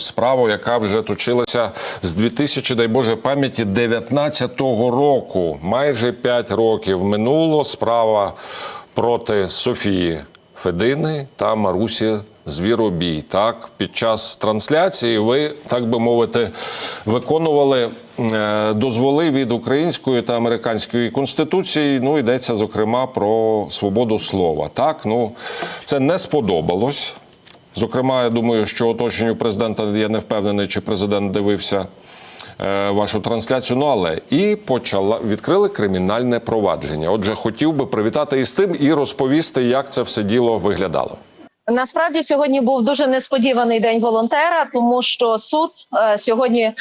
Справу, яка вже точилася з 2000, дай Боже пам'яті 19-го року. Майже 5 років минуло. Справа проти Софії Федини та Марусі Звіробій. Так, під час трансляції ви, так би мовити, виконували е, дозволи від української та американської конституції. Ну йдеться зокрема про свободу слова. Так, ну це не сподобалось. Зокрема, я думаю, що оточенню президента я не впевнений, чи президент дивився е, вашу трансляцію. Ну але і почала відкрили кримінальне провадження. Отже, хотів би привітати із тим і розповісти, як це все діло виглядало. Насправді сьогодні був дуже несподіваний день волонтера, тому що суд е, сьогодні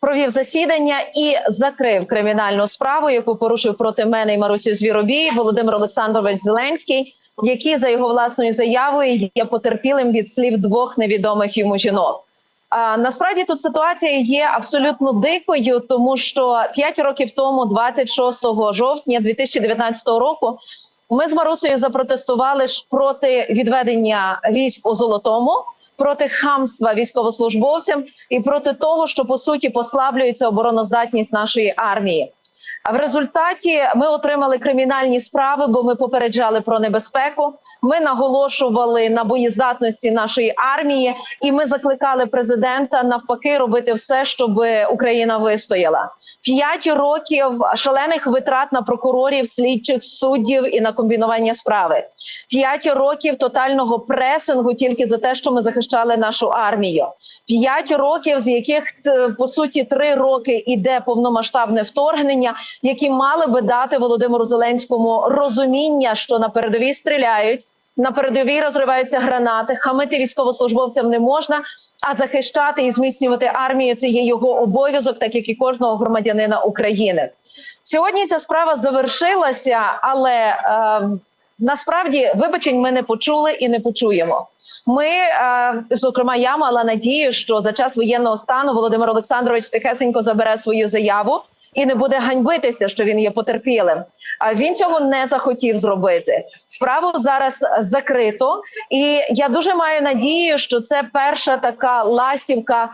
провів засідання і закрив кримінальну справу, яку порушив проти мене і Марусі Звіробій Володимир Олександрович Зеленський, який за його власною заявою є потерпілим від слів двох невідомих йому жінок. А насправді тут ситуація є абсолютно дикою, тому що 5 років тому, 26 жовтня 2019 року, ми з Марусею запротестували ж проти відведення військ у Золотому, проти хамства військовослужбовцям і проти того, що по суті послаблюється обороноздатність нашої армії. А в результаті ми отримали кримінальні справи, бо ми попереджали про небезпеку. Ми наголошували на боєздатності нашої армії, і ми закликали президента навпаки робити все, щоб Україна вистояла. П'ять років шалених витрат на прокурорів, слідчих суддів і на комбінування справи. П'ять років тотального пресингу тільки за те, що ми захищали нашу армію. П'ять років, з яких по суті три роки іде повномасштабне вторгнення, які мали би дати Володимиру Зеленському розуміння, що на передовій стріляють. На передовій розриваються гранати. Хамити військовослужбовцям не можна, а захищати і зміцнювати армію це є його обов'язок, так як і кожного громадянина України. Сьогодні ця справа завершилася, але е, насправді вибачень ми не почули і не почуємо. Ми, е, зокрема, я мала надію, що за час воєнного стану Володимир Олександрович тихесенько забере свою заяву і не буде ганьбитися, що він є потерпілим. А він цього не захотів зробити. Справу зараз закрито, і я дуже маю надію, що це перша така ластівка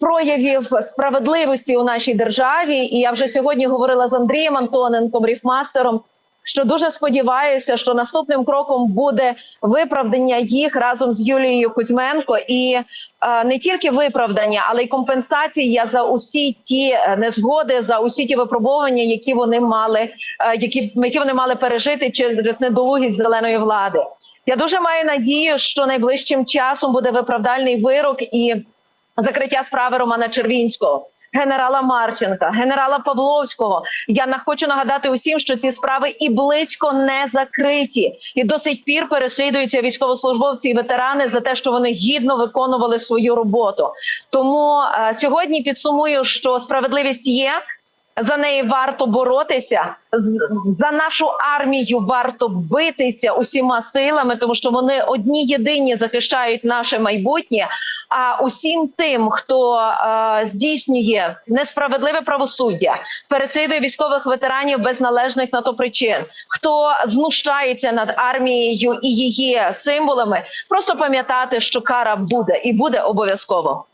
проявів справедливості у нашій державі. І я вже сьогодні говорила з Андрієм Антоненком, ріфмастером. Що дуже сподіваюся, що наступним кроком буде виправдання їх разом з Юлією Кузьменко, і е, не тільки виправдання, але й компенсація за усі ті е, незгоди, за усі ті випробування, які вони мали, е, які, які вони мали пережити через недолугість зеленої влади. Я дуже маю надію, що найближчим часом буде виправдальний вирок і закриття справи Романа Червінського, генерала Марченка, генерала Павловського. Я хочу нагадати усім, що ці справи і близько не закриті, і до сих пір переслідуються військовослужбовці і ветерани за те, що вони гідно виконували свою роботу. Тому е, сьогодні підсумую, що справедливість є. За неї варто боротися за нашу армію. Варто битися усіма силами, тому що вони одні єдині захищають наше майбутнє. А усім тим, хто е, здійснює несправедливе правосуддя, переслідує військових ветеранів без належних на то причин, хто знущається над армією і її символами, просто пам'ятати, що кара буде і буде обов'язково.